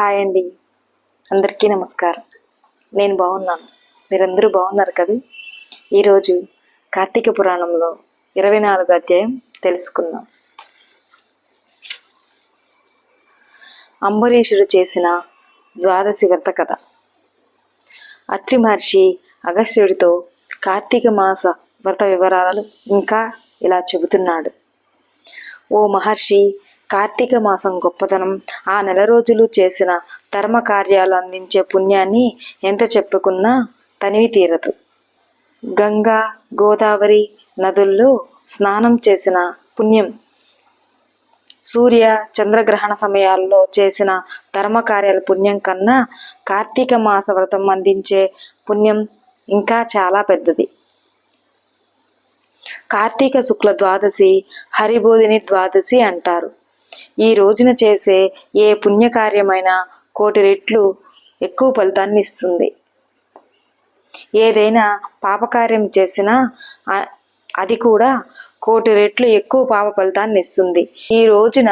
Hi అండి. అందరికీ నమస్కారం. నేను బాగున్నాను. మీరందరూ బాగున్నారు కదా? ఈరోజు కార్తీక పురాణంలో ఇరవై నాలుగు అధ్యాయం తెలుసుకుందాం. అంబరీషుడు చేసిన ద్వాదశి వ్రత కథ. అత్రి మహర్షి అగస్త్యుడితో కార్తీక మాస వ్రత వివరాలు ఇంకా ఇలా చెబుతున్నాడు. ఓ మహర్షి కార్తీక మాసం గొప్పతనం. ఆ నెల రోజులు చేసిన ధర్మ కార్యాలు అందించే పుణ్యాన్ని ఎంత చెప్పుకున్నా తనివి తీరదు. గంగా గోదావరి నదుల్లో స్నానం చేసిన పుణ్యం. సూర్య చంద్రగ్రహణ సమయాల్లో చేసిన ధర్మ కార్యాల పుణ్యం కన్నా కార్తీక మాస వ్రతం అందించే పుణ్యం ఇంకా చాలా పెద్దది. కార్తీక శుక్ల ద్వాదశి హరిబోధిని ద్వాదశి అంటారు. ఈ రోజున చేసే ఏ పుణ్యకార్యమైనా కోటి రెట్లు ఎక్కువ ఫలితాన్ని ఇస్తుంది. ఏదైనా పాపకార్యం చేసినా అది కూడా కోటి రెట్లు ఎక్కువ పాప ఫలితాన్ని ఇస్తుంది. ఈ రోజున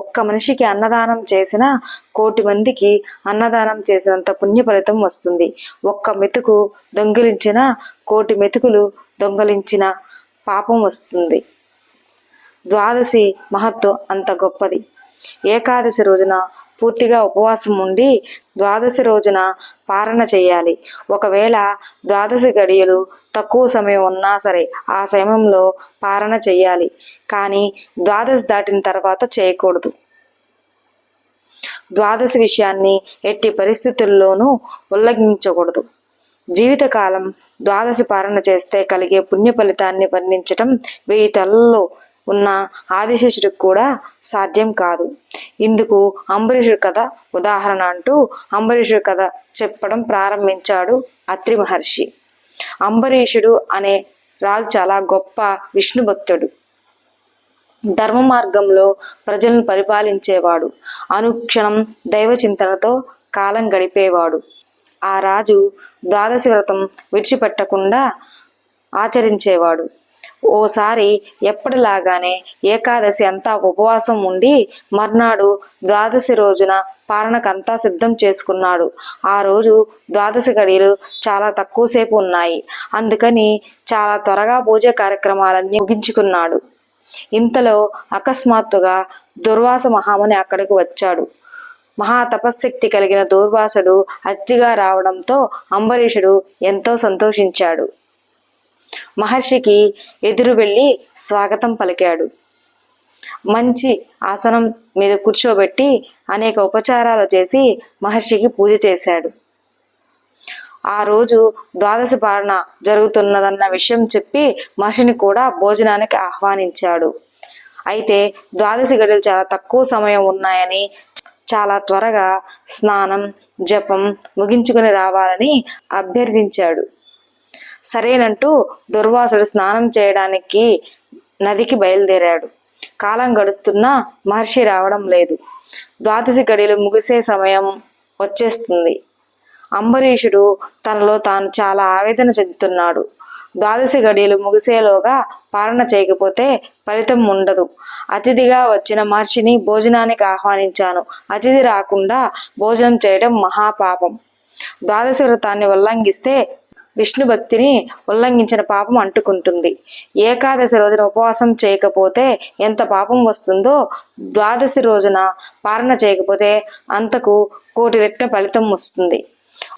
ఒక్క మనిషికి అన్నదానం చేసిన కోటి మందికి అన్నదానం చేసినంత పుణ్య ఫలితం వస్తుంది. ఒక్క మెతుకు దొంగిలించిన కోటి మెతుకులు దొంగలించిన పాపం వస్తుంది. ద్వాదశి మహత్వం అంత గొప్పది. ఏకాదశి రోజున పూర్తిగా ఉపవాసం ఉండి ద్వాదశి రోజున పారణ చేయాలి. ఒకవేళ ద్వాదశి గడియలు తక్కువ సమయం ఉన్నా సరే ఆ సమయంలో పారణ చేయాలి. కానీ ద్వాదశి దాటిన తర్వాత చేయకూడదు. ద్వాదశి విషయాన్ని ఎట్టి పరిస్థితుల్లోనూ ఉల్లంఘించకూడదు. జీవితకాలం ద్వాదశి పాలన చేస్తే కలిగే పుణ్య ఫలితాన్ని వర్ణించటం వెయ్యి తలలో ఉన్న ఆదిశేషుడికి కూడా సాధ్యం కాదు. ఇందుకు అంబరీషుడి కథ ఉదాహరణ అంటూ అంబరీషుడి కథ చెప్పడం ప్రారంభించాడు అత్రి మహర్షి. అంబరీషుడు అనే రాజు చాలా గొప్ప విష్ణు భక్తుడు. ధర్మ మార్గంలో ప్రజలను పరిపాలించేవాడు. అనుక్షణం దైవ చింతనతో కాలం గడిపేవాడు. ఆ రాజు ద్వాదశి వ్రతం విడిచిపెట్టకుండా ఆచరించేవాడు. ఓసారి ఎప్పటిలాగానే ఏకాదశి అంతా ఉపవాసం ఉండి మర్నాడు ద్వాదశి రోజున పాలనకంతా సిద్ధం చేసుకున్నాడు. ఆ రోజు ద్వాదశి గడియలు చాలా తక్కువసేపు ఉన్నాయి. అందుకని చాలా త్వరగా పూజ కార్యక్రమాలన్నీ ముగించుకున్నాడు. ఇంతలో అకస్మాత్తుగా దుర్వాస మహాముని అక్కడికి వచ్చాడు. మహా తపశ్శక్తి కలిగిన దూర్వాసుడు అతిథిగా రావడంతో అంబరీషుడు ఎంతో సంతోషించాడు. మహర్షికి ఎదురు వెళ్ళి స్వాగతం పలికాడు. మంచి ఆసనం మీద కూర్చోబెట్టి అనేక ఉపచారాలు చేసి మహర్షికి పూజ చేశాడు. ఆ రోజు ద్వాదశి పాలన జరుగుతున్నదన్న విషయం చెప్పి మహర్షిని కూడా భోజనానికి ఆహ్వానించాడు. అయితే ద్వాదశి గడులు చాలా తక్కువ సమయం ఉన్నాయని చాలా త్వరగా స్నానం జపం ముగించుకుని రావాలని అభ్యర్థించాడు. సరేనంటూ దుర్వాసుడు స్నానం చేయడానికి నదికి బయలుదేరాడు. కాలం గడుస్తున్నా మహర్షి రావడం లేదు. ద్వాదశి గడిలు ముగిసే సమయం వచ్చేస్తుంది. అంబరీషుడు తనలో తాను చాలా ఆవేదన చెందుతున్నాడు. ద్వాదశి గడియలు ముగిసేలోగా పాలన చేయకపోతే ఫలితం ఉండదు. అతిథిగా వచ్చిన మహర్షిని భోజనానికి ఆహ్వానించాను. అతిథి రాకుండా భోజనం చేయడం మహాపాపం. ద్వాదశి వ్రతాన్ని ఉల్లంఘిస్తే విష్ణు భక్తిని ఉల్లంఘించిన పాపం అంటుకుంటుంది. ఏకాదశి రోజున ఉపవాసం చేయకపోతే ఎంత పాపం వస్తుందో ద్వాదశి రోజున పాలన చేయకపోతే అంతకు కోటి రెట్ల ఫలితం వస్తుంది.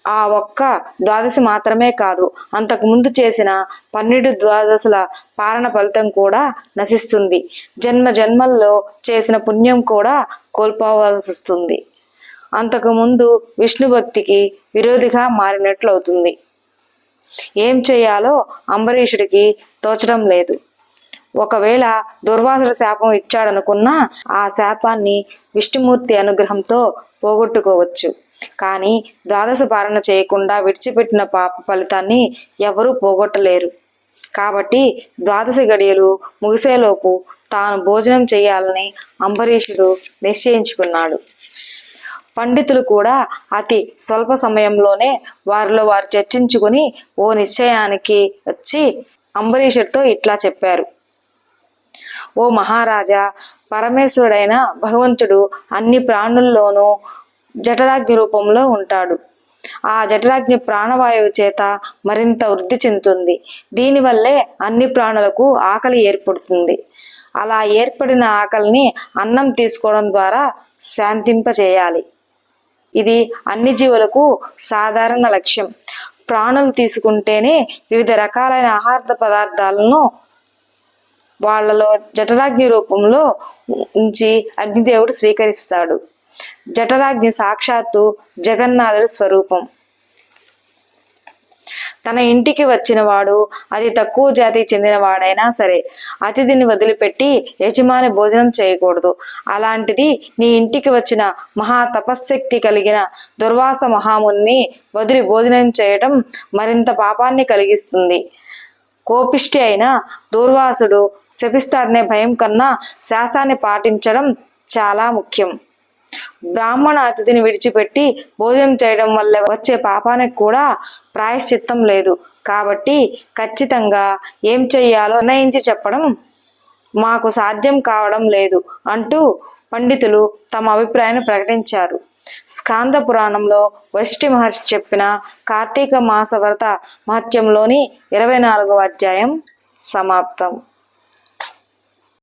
ఆ ఒక్క ద్వాదశి మాత్రమే కాదు అంతకు ముందు చేసిన పన్నెండు ద్వాదశుల పాలన ఫలితం కూడా నశిస్తుంది. జన్మ జన్మల్లో చేసిన పుణ్యం కూడా కోల్పోవాల్సి వస్తుంది. అంతకుముందు విష్ణు భక్తికి విరోధిగా మారినట్లు అవుతుంది ఏం చేయాలో అంబరీషుడికి తోచడం లేదు. ఒకవేళ దుర్వాసుడు శాపం ఇచ్చాడనుకున్నా ఆ శాపాన్ని విష్ణుమూర్తి అనుగ్రహంతో పోగొట్టుకోవచ్చు. కానీ ద్వాదశ పాలన చేయకుండా విడిచిపెట్టిన పాప ఫలితాన్ని ఎవరూ పోగొట్టలేరు. కాబట్టి ద్వాదశి గడియలు ముగిసేలోపు తాను భోజనం చేయాలని అంబరీషుడు నిశ్చయించుకున్నాడు. పండితులు కూడా అతి స్వల్ప సమయంలోనే వారిలో వారు చర్చించుకుని ఓ నిశ్చయానికి వచ్చి అంబరీషుడితో ఇట్లా చెప్పారు. ఓ మహారాజా పరమేశ్వరుడైన భగవంతుడు అన్ని ప్రాణుల్లోనూ జఠరాగ్ని రూపంలో ఉంటాడు. ఆ జఠరాగ్ని ప్రాణవాయువు చేత మరింత వృద్ధి చెందుతుంది. దీనివల్లే అన్ని ప్రాణులకు ఆకలి ఏర్పడుతుంది. అలా ఏర్పడిన ఆకలిని అన్నం తీసుకోవడం ద్వారా శాంతింపచేయాలి. ఇది అన్ని జీవులకు సాధారణ లక్ష్యం. ప్రాణులు తీసుకుంటేనే వివిధ రకాలైన ఆహార పదార్థాలను వాళ్ళలో జఠరాగ్ని రూపంలో ఉంచి అగ్నిదేవుడు స్వీకరిస్తాడు. జఠరాగ్ని సాక్షాత్తు జగన్నాథుడి స్వరూపం. తన ఇంటికి వచ్చిన వాడు అతి తక్కువ జాతికి చెందిన వాడైనా సరే అతిథిని వదిలిపెట్టి యజమాని భోజనం చేయకూడదు. అలాంటిది నీ ఇంటికి వచ్చిన మహా తపశ్శక్తి కలిగిన దుర్వాస మహాముని వదిలి భోజనం చేయటం మరింత పాపాన్ని కలిగిస్తుంది. కోపిష్టి అయిన దూర్వాసుడు శపిస్తాడనే భయం కన్నా శాస్త్రాన్ని పాటించడం చాలా ముఖ్యం. బ్రాహ్మణ అతిథిని విడిచిపెట్టి భోజనం చేయడం వల్ల వచ్చే పాపానికి కూడా ప్రాయశ్చిత్తం లేదు. కాబట్టి ఖచ్చితంగా ఏం చెయ్యాలో నిర్ణయించి చెప్పడం మాకు సాధ్యం కావడం లేదు అంటూ పండితులు తమ అభిప్రాయాన్ని ప్రకటించారు. స్కాంద పురాణంలో వశిష్ఠి మహర్షి చెప్పిన కార్తీక మాస వ్రత మహత్యంలోని ఇరవై నాలుగవ అధ్యాయం సమాప్తం.